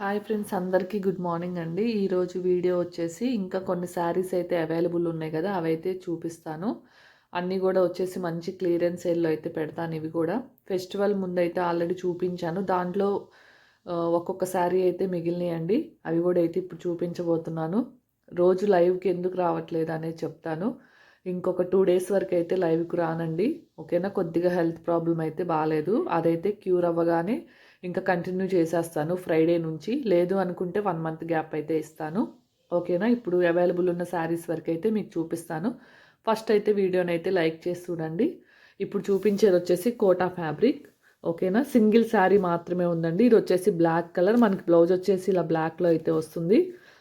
Hi friends అందరికీ good morning అండి. ఈరోజు వీడియో వచ్చేసి ఇంకా కొన్ని శారీస్ అయితే అవైలబుల్ ఉన్నాయి కదా అవైతే చూపిస్తాను. అన్నీ కూడా వచ్చేసి మంచి క్లియరెన్స్ సేల్లో అయితే పెడతాను ఇవి కూడా. ఫెస్టివల్ ముందు అయితే ఆల్రెడీ చూపించాను. దాంట్లో ఒక్కొక్క శారీ అయితే మిగిలినాయండి అవి కూడా అయితే ఇప్పుడు చూపించబోతున్నాను. రోజు లైవ్కి ఎందుకు రావట్లేదు అనేది చెప్తాను. ఇంకొక టూ డేస్ వరకు అయితే లైవ్కి రానండి. ఓకేనా? కొద్దిగా హెల్త్ ప్రాబ్లం అయితే బాగాలేదు అదైతే క్యూర్ అవ్వగానే ఇంకా కంటిన్యూ చేసేస్తాను ఫ్రైడే నుంచి. లేదు అనుకుంటే వన్ మంత్ గ్యాప్ అయితే ఇస్తాను. ఓకేనా ఇప్పుడు అవైలబుల్ ఉన్న శారీస్ వరకు అయితే మీకు చూపిస్తాను. ఫస్ట్ అయితే వీడియోని అయితే లైక్ చేసి చూడండి. ఇప్పుడు చూపించేది వచ్చేసి కోటా ఫ్యాబ్రిక్ ఓకేనా సింగిల్ శారీ మాత్రమే ఉందండి. ఇది వచ్చేసి బ్లాక్ కలర్ మనకి బ్లౌజ్ వచ్చేసి ఇలా బ్లాక్లో అయితే వస్తుంది.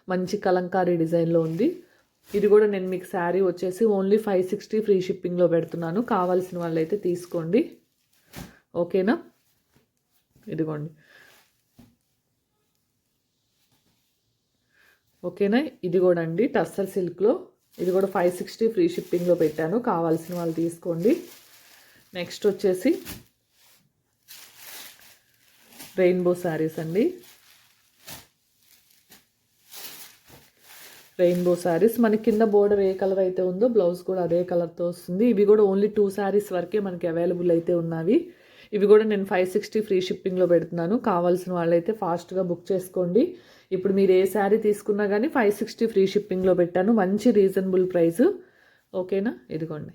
మంచి కలంకారీ డిజైన్లో ఉంది. ఇది కూడా నేను మీకు శారీ వచ్చేసి ఓన్లీ ఫైవ్ సిక్స్టీ ఫ్రీ షిప్పింగ్లో పెడుతున్నాను. కావాల్సిన వాళ్ళు అయితే తీసుకోండి ఓకేనా ఇదిగోండి. ఓకేనా? ఇది కూడా అండి టస్సర్ సిల్క్లో. ఇది కూడా ఫైవ్ సిక్స్టీ ఫ్రీ షిప్పింగ్లో పెట్టాను. కావాల్సిన వాళ్ళు తీసుకోండి. నెక్స్ట్ వచ్చేసి రెయిన్బో శారీస్ అండి. రెయిన్బో శారీస్. మనకి కింద బోర్డర్ ఏ కలర్ అయితే ఉందో బ్లౌజ్ కూడా అదే కలర్తో వస్తుంది. ఇవి కూడా ఓన్లీ టూ శారీస్ వరకే మనకి అవైలబుల్ అయితే ఉన్నవి. ఇవి కూడా నేను ఫైవ్ సిక్స్టీ ఫ్రీ షిప్పింగ్లో పెడుతున్నాను. కావాల్సిన వాళ్ళైతే ఫాస్ట్గా బుక్ చేసుకోండి. ఇప్పుడు మీరు ఏ శారీ తీసుకున్నా కానీ ఫైవ్ సిక్స్టీ ఫ్రీ షిప్పింగ్లో పెట్టాను. మంచి రీజనబుల్ ప్రైస్ ఓకేనా? ఇదిగోండి.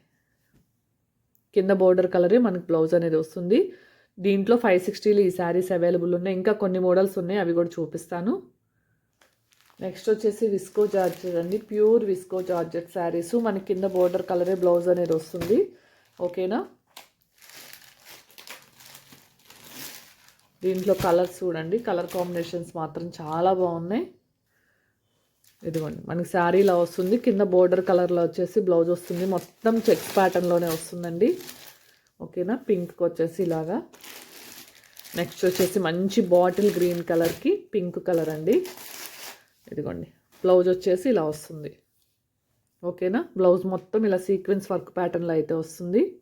కింద బోర్డర్ కలరే మనకి బ్లౌజ్ అనేది వస్తుంది. దీంట్లో ఫైవ్ సిక్స్టీలో ఈ శారీస్ అవైలబుల్ ఉన్నాయి. ఇంకా కొన్ని మోడల్స్ ఉన్నాయి. అవి కూడా చూపిస్తాను. నెక్స్ట్ వచ్చేసి విస్కో జార్జెట్ అండి. Pure visco georgette saris. మనకి కింద బోర్డర్ కలరే బ్లౌజ్ అనేది వస్తుంది. ఓకేనా? దీంట్లో కలర్స్ చూడండి. కలర్ కాంబినేషన్స్ మాత్రం చాలా బాగున్నాయి. ఇదిగోండి. మనకి శారీ వస్తుంది. కింద బోర్డర్ కలర్లో వచ్చేసి బ్లౌజ్ వస్తుంది. మొత్తం చెక్స్ ప్యాటర్న్లోనే వస్తుందండి. ఓకేనా? పింక్కి వచ్చేసి ఇలాగా. నెక్స్ట్ వచ్చేసి మంచి బాటిల్ గ్రీన్ కలర్కి పింక్ కలర్ అండి. ఇదిగోండి. బ్లౌజ్ వచ్చేసి ఇలా వస్తుంది. ఓకేనా? బ్లౌజ్ మొత్తం ఇలా సీక్వెన్స్ వర్క్ ప్యాటర్న్లో అయితే వస్తుంది.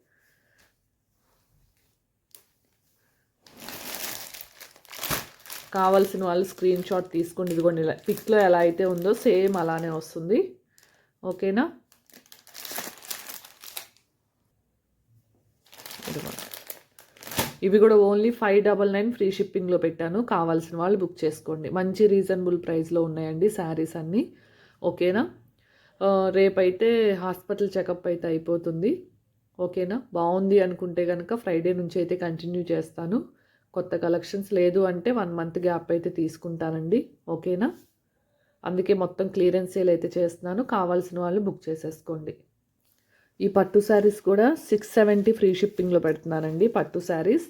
కావాల్సిన వాళ్ళు స్క్రీన్ షాట్ తీసుకోండి. ఇదిగోండి ఇలా పిక్లో ఎలా అయితే ఉందో సేమ్ అలానే వస్తుంది. ఓకేనా? ఇవి కూడా only five double nine free షిప్పింగ్లో పెట్టాను. కావాల్సిన వాళ్ళు బుక్ చేసుకోండి. మంచి రీజనబుల్ ప్రైస్లో ఉన్నాయండి శారీస్ అన్నీ. ఓకేనా? రేపైతే హాస్పిటల్ చెకప్ అయితే అయిపోతుంది. ఓకేనా? బాగుంది అనుకుంటే కనుక ఫ్రైడే నుంచి అయితే కంటిన్యూ చేస్తాను. కొత్త కలెక్షన్స్ లేదు అంటే వన్ మంత్ గ్యాప్ అయితే తీసుకుంటానండి. ఓకేనా? అందుకే మొత్తం క్లియరెన్స్ సేల్ అయితే చేస్తున్నాను. కావాల్సిన వాళ్ళు బుక్ చేసేసుకోండి. ఈ పట్టు శారీస్ కూడా సిక్స్ సెవెంటీ ఫ్రీ షిప్పింగ్లో పెడుతున్నానండి పట్టు శారీస్.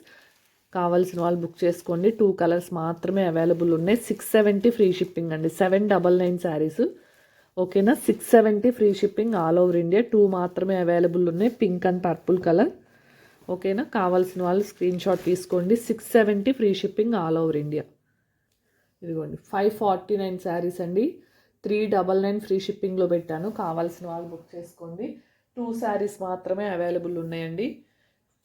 కావాల్సిన వాళ్ళు బుక్ చేసుకోండి. టూ కలర్స్ మాత్రమే అవైలబుల్ ఉన్నాయి. సిక్స్ సెవెంటీ ఫ్రీ షిప్పింగ్ అండి. Seven double nine saris. ఓకేనా? Six seventy free shipping all over India two మాత్రమే అవైలబుల్ ఉన్నాయి. పింక్ అండ్ పర్పుల్ కలర్ ఓకేనా? కావాల్సిన వాళ్ళు స్క్రీన్ షాట్ తీసుకోండి. Six seventy free shipping all over India. ఇదిగోండి. ఫైవ్ ఫార్టీ నైన్ శారీస్ అండి. త్రీ డబల్ నైన్ ఫ్రీ షిప్పింగ్లో పెట్టాను. కావాల్సిన వాళ్ళు బుక్ చేసుకోండి. టూ శారీస్ మాత్రమే అవైలబుల్ ఉన్నాయండి.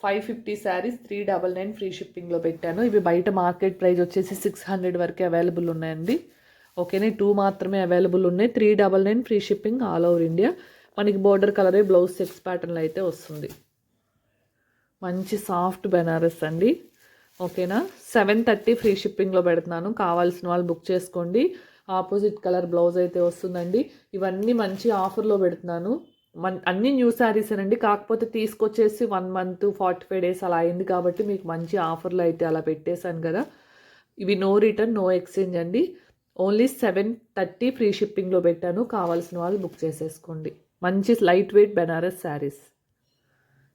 Five fifty saris three double nine free షిప్పింగ్లో పెట్టాను. ఇవి బయట మార్కెట్ ప్రైస్ వచ్చేసి సిక్స్ హండ్రెడ్ వరకే అవైలబుల్ ఉన్నాయండి. ఓకేనా? టూ మాత్రమే అవైలబుల్ ఉన్నాయి. Three double nine free shipping all over India. మనకి బోర్డర్ కలరే బ్లౌజ్ సెక్స్ ప్యాటర్న్లో అయితే వస్తుంది. మంచి సాఫ్ట్ బెనారస్ అండి. ఓకేనా? సెవెన్ థర్టీ ఫ్రీ షిప్పింగ్లో పెడుతున్నాను. కావాల్సిన వాళ్ళు బుక్ చేసుకోండి. ఆపోజిట్ కలర్ బ్లౌజ్ అయితే వస్తుందండి. ఇవన్నీ మంచి ఆఫర్లో పెడుతున్నాను. మన్ అన్ని న్యూ శారీస్ అండి కాకపోతే తీసుకొచ్చేసి one month forty five days అలా అయింది కాబట్టి మీకు మంచి ఆఫర్లో అయితే అలా పెట్టేశాను కదా. ఇవి నో రిటర్న్ నో ఎక్స్చేంజ్ అండి. ఓన్లీ సెవెన్ థర్టీ ఫ్రీ షిప్పింగ్లో పెట్టాను. కావాల్సిన వాళ్ళు బుక్ చేసేసుకోండి. మంచి లైట్ వెయిట్ బెనారస్ శారీస్.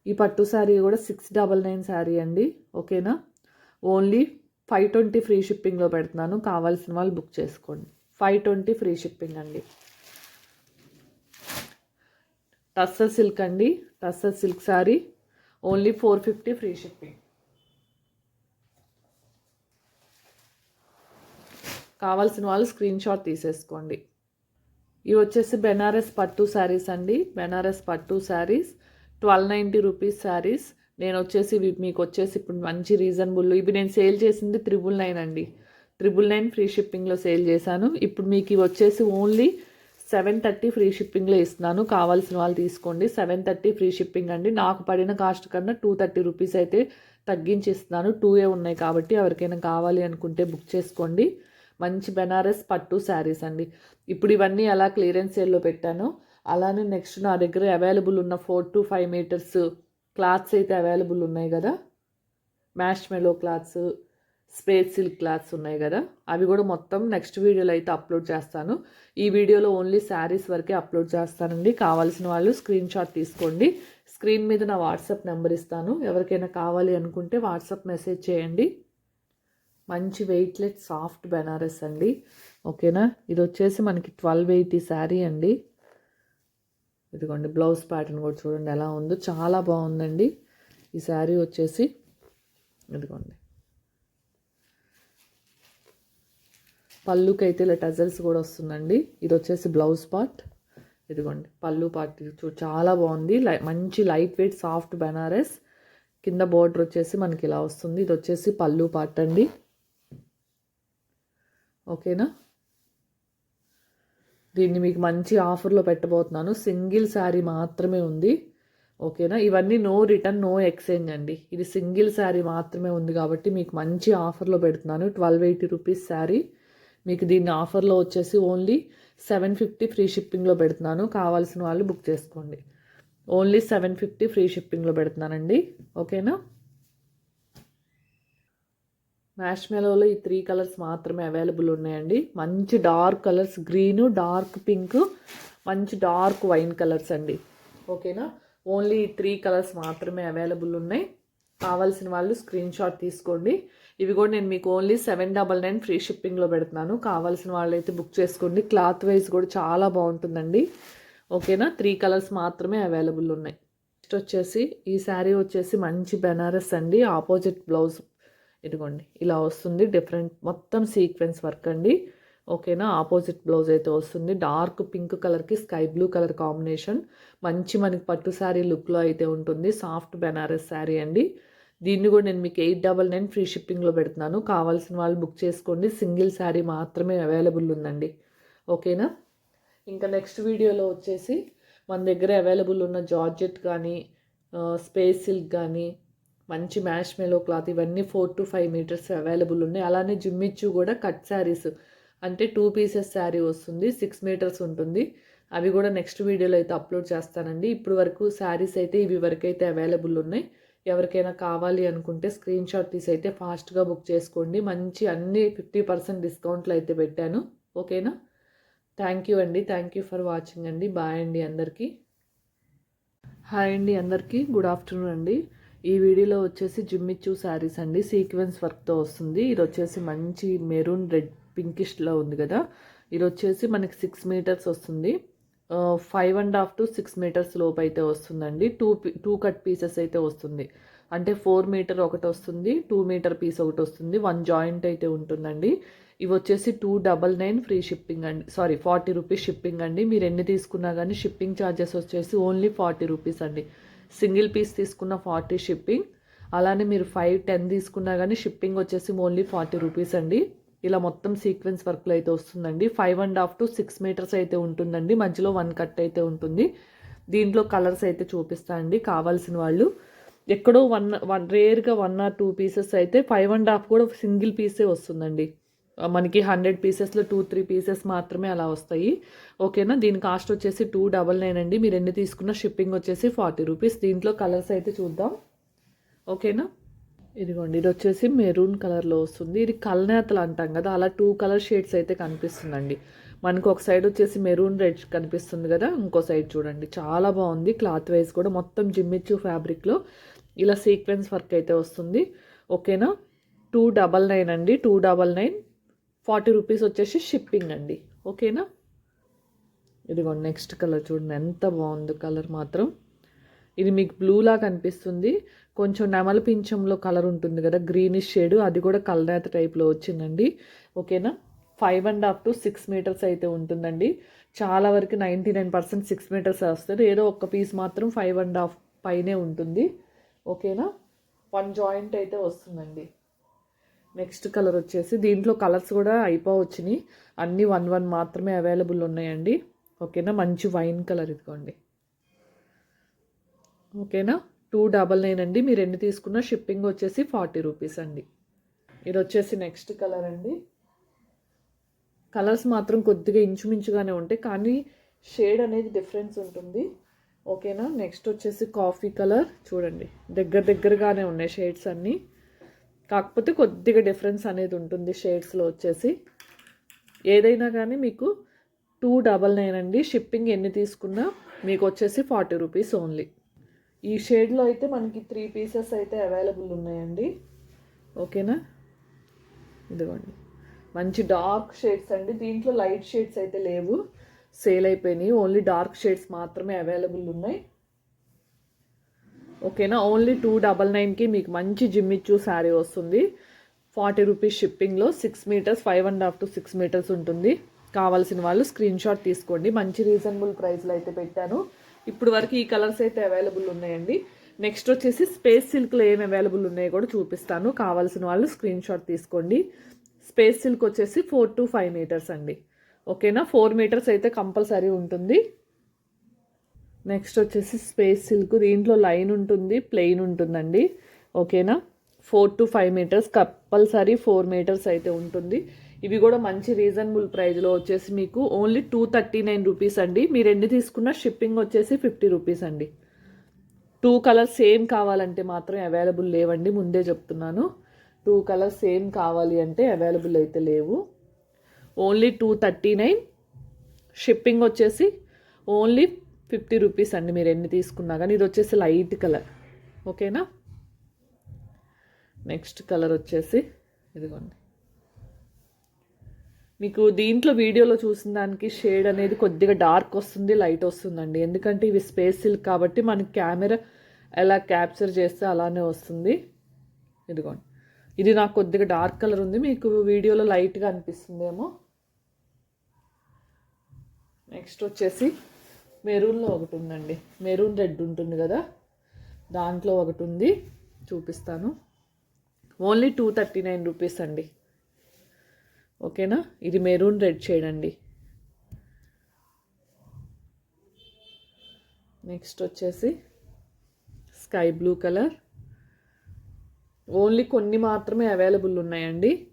ఈ పట్టు శారీ కూడా సిక్స్ డబల్ నైన్ శారీ అండి ఓకేనా? ఓన్లీ ఫైవ్ ట్వంటీ ఫ్రీ షిప్పింగ్లో పెడుతున్నాను. కావాల్సిన వాళ్ళు బుక్ చేసుకోండి. ఫైవ్ ట్వంటీ ఫ్రీ షిప్పింగ్ అండి. టస్సర్ సిల్క్ అండి tussar silk sari. Only four fifty free shipping. కావాల్సిన వాళ్ళు స్క్రీన్ షాట్ తీసేసుకోండి. ఇవి వచ్చేసి బెనారస్ పట్టు శారీస్ అండి బెనారస్ పట్టు saris. Twelve ninety rupees saris. నేను వచ్చేసి ఇవి మీకు వచ్చేసి ఇప్పుడు మంచి రీజనబుల్. ఇవి నేను సేల్ చేసింది త్రిబుల్ నైన్ అండి. త్రిబుల్ నైన్ ఫ్రీ షిప్పింగ్లో సేల్ చేశాను. ఇప్పుడు మీకు ఇవి వచ్చేసి ఓన్లీ సెవెన్ థర్టీ ఫ్రీ షిప్పింగ్లో ఇస్తున్నాను. కావాల్సిన వాళ్ళు తీసుకోండి. సెవెన్ థర్టీ ఫ్రీ షిప్పింగ్ అండి. నాకు పడిన కాస్ట్ కన్నా టూ థర్టీ రూపీస్ అయితే తగ్గించి ఇస్తున్నాను. టూ ఏ ఉన్నాయి కాబట్టి ఎవరికైనా కావాలి అనుకుంటే బుక్ చేసుకోండి. మంచి బెనారస్ పట్టు శారీస్ అండి. ఇప్పుడు ఇవన్నీ ఎలా క్లియరెన్స్ సేల్లో పెట్టాను అలానే నెక్స్ట్ నా దగ్గర అవైలబుల్ ఉన్న four to five metres cloths అయితే అవైలబుల్ ఉన్నాయి కదా. Mash melo cloths space silk cloths ఉన్నాయి కదా. అవి కూడా మొత్తం నెక్స్ట్ వీడియోలో అయితే అప్లోడ్ చేస్తాను. ఈ వీడియోలో ఓన్లీ శారీస్ వరకే అప్లోడ్ చేస్తానండి. కావాల్సిన వాళ్ళు స్క్రీన్ షాట్ తీసుకోండి. స్క్రీన్ మీద నా వాట్సాప్ నెంబర్ ఇస్తాను. ఎవరికైనా కావాలి అనుకుంటే వాట్సాప్ మెసేజ్ చేయండి. మంచి వెయిట్లెట్ సాఫ్ట్ బెనారస్ అండి. ఓకేనా ఇది వచ్చేసి మనకి ట్వెల్వ్ ఎయిటీ శారీ అండి. ఇదిగోండి బ్లౌజ్ ప్యాటర్న్ కూడా చూడండి ఎలా ఉందో. చాలా బాగుందండి. ఈ శారీ వచ్చేసి ఇదిగోండి. పళ్ళుకి అయితే ఇలా టజల్స్ కూడా వస్తుందండి. ఇది వచ్చేసి బ్లౌజ్ పార్ట్. ఇదిగోండి పళ్ళు పార్ట్ చూ చాలా బాగుంది. లై మంచి లైట్ వెయిట్ సాఫ్ట్ బెనారస్. కింద బోర్డర్ వచ్చేసి మనకి ఇలా వస్తుంది. ఇది వచ్చేసి పళ్ళు పార్ట్ అండి. ఓకేనా? దీన్ని మీకు మంచి ఆఫర్లో పెట్టబోతున్నాను. సింగిల్ శారీ మాత్రమే ఉంది. ఓకేనా? ఇవన్నీ నో రిటర్న్ నో ఎక్స్చేంజ్ అండి. ఇది సింగిల్ శారీ మాత్రమే ఉంది కాబట్టి మీకు మంచి ఆఫర్లో పెడుతున్నాను. Twelve eighty rupees sari. మీకు దీన్ని ఆఫర్లో వచ్చేసి ఓన్లీ సెవెన్ ఫిఫ్టీ ఫ్రీ షిప్పింగ్లో పెడుతున్నాను. కావాల్సిన వాళ్ళు బుక్ చేసుకోండి. ఓన్లీ సెవెన్ ఫిఫ్టీ ఫ్రీ షిప్పింగ్లో పెడుతున్నానండి. ఓకేనా? మ్యాష్మెలోలో ఈ త్రీ కలర్స్ మాత్రమే అవైలబుల్ ఉన్నాయండి. మంచి dark colours green dark pink మంచి డార్క్ వైన్ కలర్స్ అండి. ఓకేనా ఓన్లీ ఈ త్రీ కలర్స్ మాత్రమే అవైలబుల్ ఉన్నాయి. కావాల్సిన వాళ్ళు స్క్రీన్ షాట్ తీసుకోండి. ఇవి కూడా నేను మీకు only seven double nine free షిప్పింగ్లో పెడుతున్నాను. కావాల్సిన వాళ్ళు అయితే బుక్ చేసుకోండి. క్లాత్ వైజ్ కూడా చాలా బాగుంటుందండి. ఓకేనా త్రీ కలర్స్ మాత్రమే అవైలబుల్ ఉన్నాయి. నెక్స్ట్ వచ్చేసి ఈ శారీ వచ్చేసి మంచి బెనారస్ అండి. ఆపోజిట్ బ్లౌజ్ ఇదిగోండి ఇలా వస్తుంది. డిఫరెంట్ మొత్తం సీక్వెన్స్ వర్క్ అండి. ఓకేనా? ఆపోజిట్ బ్లౌజ్ అయితే వస్తుంది. డార్క్ పింక్ కలర్కి స్కై బ్లూ కలర్ కాంబినేషన్. మంచి మనకి పట్టు శారీ లుక్లో అయితే ఉంటుంది. సాఫ్ట్ బెనారస్ శారీ అండి. దీన్ని కూడా నేను మీకు ఎయిట్ డబల్ నైన్ ఫ్రీ షిప్పింగ్లో పెడుతున్నాను. కావాల్సిన వాళ్ళు బుక్ చేసుకోండి. సింగిల్ శారీ మాత్రమే అవైలబుల్ ఉందండి. ఓకేనా? ఇంకా నెక్స్ట్ వీడియోలో వచ్చేసి మన దగ్గర అవైలబుల్ ఉన్న జార్జెట్ కానీ స్పేస్ సిల్క్ కానీ మంచి మ్యాష్ మెలో క్లాత్ ఇవన్నీ four to five metres available ఉన్నాయి. అలానే జిమ్మిచ్చు కూడా కట్ శారీస్. అంటే టూ పీసెస్ శారీ వస్తుంది సిక్స్ మీటర్స్ ఉంటుంది. అవి కూడా నెక్స్ట్ వీడియోలో అయితే అప్లోడ్ చేస్తానండి. ఇప్పుడు వరకు శారీస్ అయితే ఇవి వరకు అయితే అవైలబుల్ ఉన్నాయి. ఎవరికైనా కావాలి అనుకుంటే స్క్రీన్ షాట్ తీసి అయితే ఫాస్ట్గా బుక్ చేసుకోండి. మంచి అన్ని ఫిఫ్టీ పర్సెంట్ డిస్కౌంట్లు అయితే పెట్టాను. ఓకేనా? థ్యాంక్ యూ అండి. థ్యాంక్ యూ ఫర్ వాచింగ్ అండి. బాయ్ అండి అందరికీ. హాయ్ అండి అందరికీ. గుడ్ ఆఫ్టర్నూన్ అండి. ఈ వీడియోలో వచ్చేసి జిమ్మిచ్చు శారీస్ అండి. సీక్వెన్స్ వర్క్తో వస్తుంది. ఇది వచ్చేసి మంచి మెరూన్ రెడ్ పింకిష్లో ఉంది కదా. ఇది వచ్చేసి మనకి సిక్స్ మీటర్స్ వస్తుంది. Five and half to six metres లోపు అయితే వస్తుందండి. టూ టూ కట్ పీసెస్ అయితే వస్తుంది. అంటే ఫోర్ మీటర్ ఒకటి వస్తుంది టూ మీటర్ పీస్ ఒకటి వస్తుంది. వన్ జాయింట్ అయితే ఉంటుందండి. ఇవి వచ్చేసి two double nine free shipping అండి. సారీ ఫార్టీ రూపీస్ షిప్పింగ్ అండి. మీరు ఎన్ని తీసుకున్నా కానీ షిప్పింగ్ ఛార్జెస్ వచ్చేసి ఓన్లీ ఫార్టీ రూపీస్ అండి. సింగిల్ పీస్ తీసుకున్న ఫార్టీ షిప్పింగ్. అలానే మీరు ఫైవ్ టెన్ తీసుకున్నా కానీ షిప్పింగ్ వచ్చేసి ఓన్లీ ఫార్టీ రూపీస్ అండి. ఇలా మొత్తం సీక్వెన్స్ వర్క్లో అయితే వస్తుందండి. Five and half to six metres అయితే ఉంటుందండి. మధ్యలో వన్ కట్ అయితే ఉంటుంది. దీంట్లో కలర్స్ అయితే చూపిస్తా అండి కావాల్సిన వాళ్ళు. ఎక్కడో వన్ వన్ రేర్గా వన్ ఆర్ టూ పీసెస్ అయితే ఫైవ్ అండ్ హాఫ్ కూడా సింగిల్ పీసే వస్తుందండి. మనకి హండ్రెడ్ పీసెస్లో టూ త్రీ పీసెస్ మాత్రమే అలా వస్తాయి. ఓకేనా? దీని కాస్ట్ వచ్చేసి టూ డబల్ నైన్ అండి. మీరు ఎన్ని తీసుకున్న షిప్పింగ్ వచ్చేసి ఫార్టీ రూపీస్. దీంట్లో కలర్స్ అయితే చూద్దాం. ఓకేనా? ఇదిగోండి ఇది వచ్చేసి మెరూన్ కలర్లో వస్తుంది. ఇది కల్నేతలు అంటాం కదా అలా టూ కలర్ షేడ్స్ అయితే కనిపిస్తుందండి. మనకు ఒక సైడ్ వచ్చేసి మెరూన్ రెడ్ కనిపిస్తుంది కదా ఇంకో సైడ్ చూడండి. చాలా బాగుంది. క్లాత్ వైజ్ కూడా మొత్తం జిమ్మిచ్చు ఫ్యాబ్రిక్లో ఇలా సీక్వెన్స్ వర్క్ అయితే వస్తుంది. ఓకేనా? టూ డబల్ నైన్ అండి. Two double nine. Forty rupees వచ్చేసి షిప్పింగ్ అండి. ఓకేనా? ఇదిగో నెక్స్ట్ కలర్ చూడండి. ఎంత బాగుంది కలర్ మాత్రం. ఇది మీకు బ్లూలా కనిపిస్తుంది. కొంచెం నెమల పింఛంలో కలర్ ఉంటుంది కదా గ్రీనిష్ షేడ్ అది కూడా కలనేత టైప్లో వచ్చిందండి. ఓకేనా? Five and half to six metres అయితే ఉంటుందండి. చాలా వరకు ninety nine percent six metres వస్తుంది. ఏదో ఒక్క పీస్ మాత్రం ఫైవ్ అండ్ హాఫ్ పైనే ఉంటుంది. ఓకేనా? వన్ జాయింట్ అయితే వస్తుందండి. నెక్స్ట్ కలర్ వచ్చేసి దీంట్లో కలర్స్ కూడా అయిపోవచ్చినాయి అన్నీ వన్ వన్ మాత్రమే అవైలబుల్ ఉన్నాయండి. ఓకేనా? మంచి వైన్ కలర్ ఇదిగోండి. ఓకేనా? టూ డబల్ నైన్ అండి. మీరు ఎన్ని తీసుకున్న షిప్పింగ్ వచ్చేసి ఫార్టీ రూపీస్ అండి. ఇది వచ్చేసి నెక్స్ట్ కలర్ అండి. కలర్స్ మాత్రం కొద్దిగా ఇంచుమించుగానే ఉంటాయి. కానీ షేడ్ అనేది డిఫరెన్స్ ఉంటుంది. ఓకేనా? నెక్స్ట్ వచ్చేసి కాఫీ కలర్. చూడండి. దగ్గర దగ్గరగానే ఉన్నాయి షేడ్స్ అన్నీ. కాకపోతే కొద్దిగా డిఫరెన్స్ అనేది ఉంటుంది షేడ్స్లో వచ్చేసి. ఏదైనా కానీ మీకు టూ డబల్ నైన్ అండి. షిప్పింగ్ ఎన్ని తీసుకున్నా మీకు వచ్చేసి ఫార్టీ రూపీస్ ఓన్లీ. ఈ షేడ్లో అయితే మనకి త్రీ పీసెస్ అయితే అవైలబుల్ ఉన్నాయండి. ఓకేనా? ఇదిగోండి. మంచి డార్క్ షేడ్స్ అండి. దీంట్లో లైట్ షేడ్స్ అయితే లేవు. సేల్ అయిపోయినాయి. ఓన్లీ డార్క్ షేడ్స్ మాత్రమే అవైలబుల్ ఉన్నాయి. ఓకేనా? ఓన్లీ టూ డబల్ నైన్కి మీకు మంచి జిమ్మిచ్చు శారీ వస్తుంది. ఫార్టీ రూపీస్ షిప్పింగ్లో six metres five and half to six metres ఉంటుంది. కావాల్సిన వాళ్ళు స్క్రీన్ షాట్ తీసుకోండి. మంచి రీజనబుల్ ప్రైస్లో అయితే పెట్టాను. ఇప్పుడు వరకు ఈ కలర్స్ అయితే అవైలబుల్ ఉన్నాయండి. నెక్స్ట్ వచ్చేసి స్పేస్ సిల్క్లో ఏం అవైలబుల్ ఉన్నాయో కూడా చూపిస్తాను. కావాల్సిన వాళ్ళు స్క్రీన్ షాట్ తీసుకోండి. స్పేస్ సిల్క్ వచ్చేసి ఫోర్ టు ఫైవ్ మీటర్స్ అండి. ఓకేనా? ఫోర్ మీటర్స్ అయితే కంపల్సరీ ఉంటుంది. నెక్స్ట్ వచ్చేసి స్పేస్ సిల్క్ దీంట్లో లైన్ ఉంటుంది ప్లెయిన్ ఉంటుందండి. ఓకేనా four to five metres compulsory four metres అయితే ఉంటుంది. ఇవి కూడా మంచి రీజనబుల్ ప్రైస్లో వచ్చేసి మీకు only two thirty nine rupees అండి. మీరు ఎన్ని తీసుకున్న షిప్పింగ్ వచ్చేసి ఫిఫ్టీ రూపీస్ అండి. టూ కలర్స్ సేమ్ కావాలంటే మాత్రం అవైలబుల్ లేవండి ముందే చెప్తున్నాను. టూ కలర్స్ సేమ్ కావాలి అంటే అవైలబుల్ అయితే లేవు. Only two thirty nine shipping వచ్చేసి ఓన్లీ ఫిఫ్టీ రూపీస్ అండి మీరు ఎన్ని తీసుకున్నా కానీ ఇది వచ్చేసి లైట్ కలర్. ఓకేనా? నెక్స్ట్ కలర్ వచ్చేసి ఇదిగోండి. మీకు దీంట్లో వీడియోలో చూసిన దానికి షేడ్ అనేది కొద్దిగా డార్క్ వస్తుంది లైట్ వస్తుందండి. ఎందుకంటే ఇవి స్పేస్ సిల్క్ కాబట్టి మనకి కెమెరా ఎలా క్యాప్చర్ చేస్తే అలానే వస్తుంది. ఇదిగోండి. ఇది నాకు కొద్దిగా డార్క్ కలర్ ఉంది. మీకు వీడియోలో లైట్గా అనిపిస్తుందేమో. నెక్స్ట్ వచ్చేసి మెరూన్లో ఒకటి ఉందండి. మెరూన్ రెడ్ ఉంటుంది కదా? దాంట్లో ఒకటి ఉంది. చూపిస్తాను. Only two thirty nine rupees అండి. ఓకేనా? ఇది మెరూన్ రెడ్ షేడ్ అండి. నెక్స్ట్ వచ్చేసి స్కై బ్లూ కలర్. ఓన్లీ కొన్ని మాత్రమే అవైలబుల్ ఉన్నాయండి.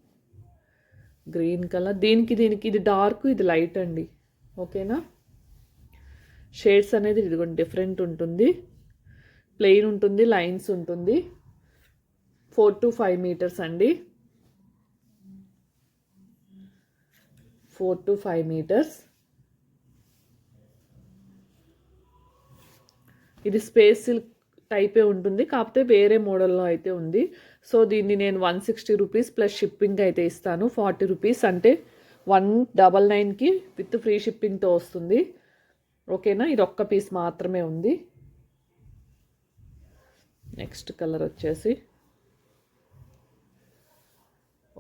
Green colour. దీనికి దీనికి ఇది డార్క్ ఇది లైట్ అండి. ఓకేనా? షేడ్స్ అనేది ఇదిగోండి డిఫరెంట్ ఉంటుంది. ప్లెయిన్ ఉంటుంది లైన్స్ ఉంటుంది. ఫోర్ టు ఫైవ్ మీటర్స్ అండి. Four to five metres. ఇది స్పేస్ సిల్క్ టైపే ఉంటుంది కాకపోతే వేరే మోడల్లో అయితే ఉంది. సో దీన్ని నేను one sixty rupees plus shipping అయితే ఇస్తాను ఫార్టీ రూపీస్. అంటే వన్ డబల్ నైన్కి విత్ ఫ్రీ షిప్పింగ్తో వస్తుంది. ఓకేనా? ఇది ఒక్క పీస్ మాత్రమే ఉంది. నెక్స్ట్ కలర్ వచ్చేసి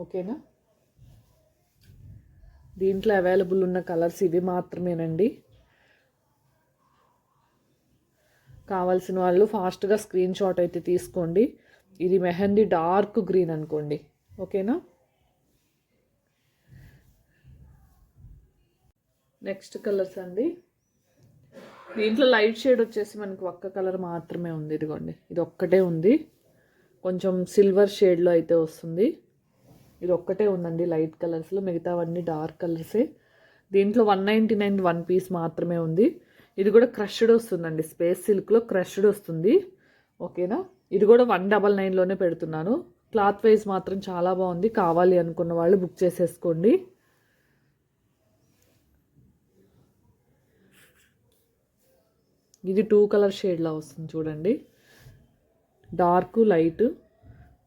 ఓకేనా? దీంట్లో అవైలబుల్ ఉన్న కలర్స్ ఇవి మాత్రమేనండి. కావాల్సిన వాళ్ళు ఫాస్ట్గా స్క్రీన్ షాట్ అయితే తీసుకోండి. ఇది మెహందీ డార్క్ గ్రీన్ అనుకోండి. ఓకేనా? నెక్స్ట్ కలర్స్ అండి. దీంట్లో లైట్ షేడ్ వచ్చేసి మనకి ఒక్క కలర్ మాత్రమే ఉంది ఇదిగోండి. ఇది ఒక్కటే ఉంది. కొంచెం సిల్వర్ షేడ్లో అయితే వస్తుంది. ఇది ఒక్కటే ఉందండి లైట్ కలర్స్లో మిగతావన్నీ డార్క్ కలర్సే దీంట్లో one ninety nine one piece మాత్రమే ఉంది. ఇది కూడా క్రష్డ్ వస్తుందండి. స్పేస్ సిల్క్లో క్రష్డ్ వస్తుంది. ఓకేనా ఇది కూడా వన్ డబల్ నైన్లోనే పెడుతున్నాను. క్లాత్ వైజ్ మాత్రం చాలా బాగుంది. కావాలి అనుకున్న వాళ్ళు బుక్ చేసేసుకోండి. ఇది టూ కలర్ షేడ్లా వస్తుంది చూడండి. డార్క్ లైట్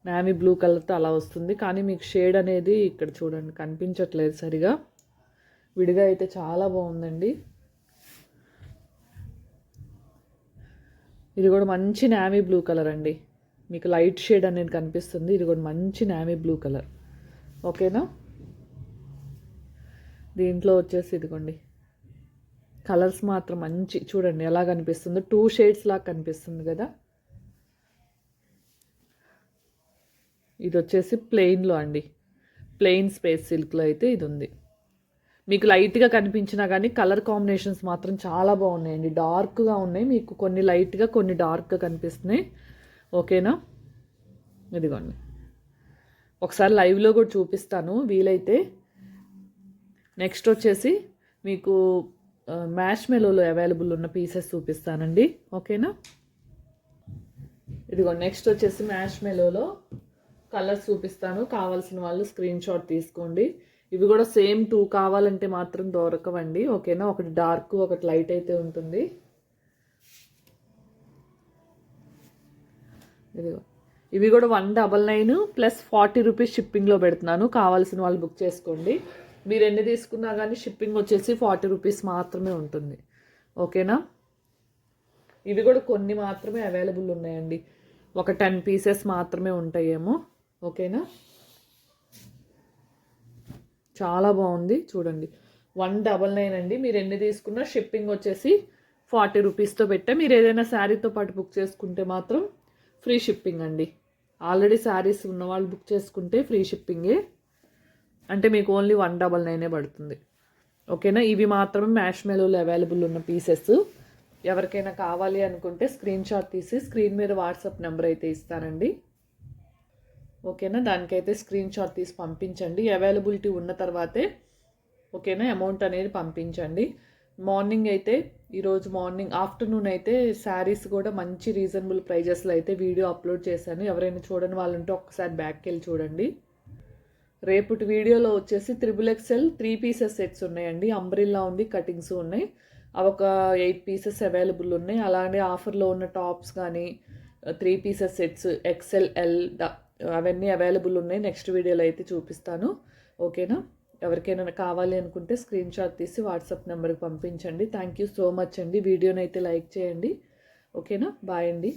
నావీ బ్లూ కలర్తో అలా వస్తుంది. కానీ మీకు షేడ్ అనేది ఇక్కడ చూడండి కనిపించట్లేదు సరిగా. విడిగా అయితే చాలా బాగుందండి. ఇది కూడా మంచి నావీ బ్లూ కలర్ అండి. మీకు లైట్ షేడ్ అనేది కనిపిస్తుంది. ఇది కూడా మంచి నావీ బ్లూ కలర్ ఓకేనా దీంట్లో వచ్చేసి ఇదిగోండి. కలర్స్ మాత్రం మంచి చూడండి ఎలా కనిపిస్తుందో. టూ షేడ్స్ లాగా కనిపిస్తుంది కదా. ఇది వచ్చేసి ప్లెయిన్లో అండి. ప్లెయిన్ స్పేస్ సిల్క్లో అయితే ఇది ఉంది. మీకు లైట్గా కనిపించినా కానీ కలర్ కాంబినేషన్స్ మాత్రం చాలా బాగున్నాయండి. డార్క్గా ఉన్నాయి. మీకు కొన్ని లైట్గా కొన్ని డార్క్గా కనిపిస్తున్నాయి. ఓకేనా? ఇదిగోండి. ఒకసారి లైవ్లో కూడా చూపిస్తాను. వీలైతే నెక్స్ట్ వచ్చేసి మీకు మ్యాష్ మెలోలో అవైలబుల్ ఉన్న పీసెస్ చూపిస్తానండి. ఓకేనా ఇదిగో నెక్స్ట్ వచ్చేసి మ్యాష్ మెలోలో కలర్స్ చూపిస్తాను. కావాల్సిన వాళ్ళు స్క్రీన్ షాట్ తీసుకోండి. ఇవి కూడా సేమ్ టూ కావాలంటే మాత్రం దొరకవండి. ఓకేనా ఒకటి డార్క్ ఒకటి లైట్ అయితే ఉంటుంది. ఇదిగో ఇవి కూడా one double nine plus forty rupees షిప్పింగ్లో పెడుతున్నాను. కావాల్సిన వాళ్ళు బుక్ చేసుకోండి. మీరు ఎన్ని తీసుకున్నా కానీ షిప్పింగ్ వచ్చేసి ఫార్టీ రూపీస్ మాత్రమే ఉంటుంది. ఓకేనా? ఇవి కూడా కొన్ని మాత్రమే అవైలబుల్ ఉన్నాయండి. ఒక టెన్ పీసెస్ మాత్రమే ఉంటాయేమో. ఓకేనా? చాలా బాగుంది. చూడండి. వన్ డబల్ నైన్ అండి. మీరు ఎన్ని తీసుకున్నా షిప్పింగ్ వచ్చేసి ఫార్టీ రూపీస్తో పెట్టా. మీరు ఏదైనా శారీతో పాటు బుక్ చేసుకుంటే మాత్రం ఫ్రీ షిప్పింగ్ అండి. ఆల్రెడీ శారీస్ ఉన్న వాళ్ళు బుక్ చేసుకుంటే ఫ్రీ షిప్పింగే అంటే మీకు ఓన్లీ వన్ డబల్ నైనే పడుతుంది. ఓకేనా ఇవి మాత్రమే మ్యాష్ మెలోలు అవైలబుల్ ఉన్న పీసెస్ ఎవరికైనా కావాలి అనుకుంటే స్క్రీన్ షాట్ తీసి స్క్రీన్ మీద వాట్సాప్ నెంబర్ అయితే ఇస్తానండి. ఓకేనా దానికైతే స్క్రీన్ షాట్ తీసి పంపించండి. అవైలబిలిటీ ఉన్న తర్వాతే ఓకేనా అమౌంట్ అనేది పంపించండి. మార్నింగ్ అయితే ఈరోజు మార్నింగ్ ఆఫ్టర్నూన్ అయితే శారీస్ కూడా మంచి రీజనబుల్ ప్రైజెస్లో అయితే వీడియో అప్లోడ్ చేశాను. ఎవరైనా చూడని వాళ్ళు ఉంటే ఒక్కసారి బ్యాక్కి వెళ్ళి చూడండి. రేపటి వీడియోలో వచ్చేసి triple XL three pieces sets ఉన్నాయండి. అంబ్రిల్లా ఉంది కటింగ్స్ ఉన్నాయి. అవి ఒక ఎయిట్ పీసెస్ అవైలబుల్ ఉన్నాయి. అలానే ఆఫర్లో ఉన్న టాప్స్ కానీ three pieces sets XL L అవన్నీ అవైలబుల్ ఉన్నాయి. నెక్స్ట్ వీడియోలో అయితే చూపిస్తాను. ఓకేనా? ఎవరికైనా కావాలి అనుకుంటే స్క్రీన్ షాట్ తీసి వాట్సాప్ నెంబర్కి పంపించండి. థ్యాంక్ యూ సో మచ్ అండి. వీడియోని అయితే లైక్ చేయండి. ఓకేనా? బాయ్ అండి.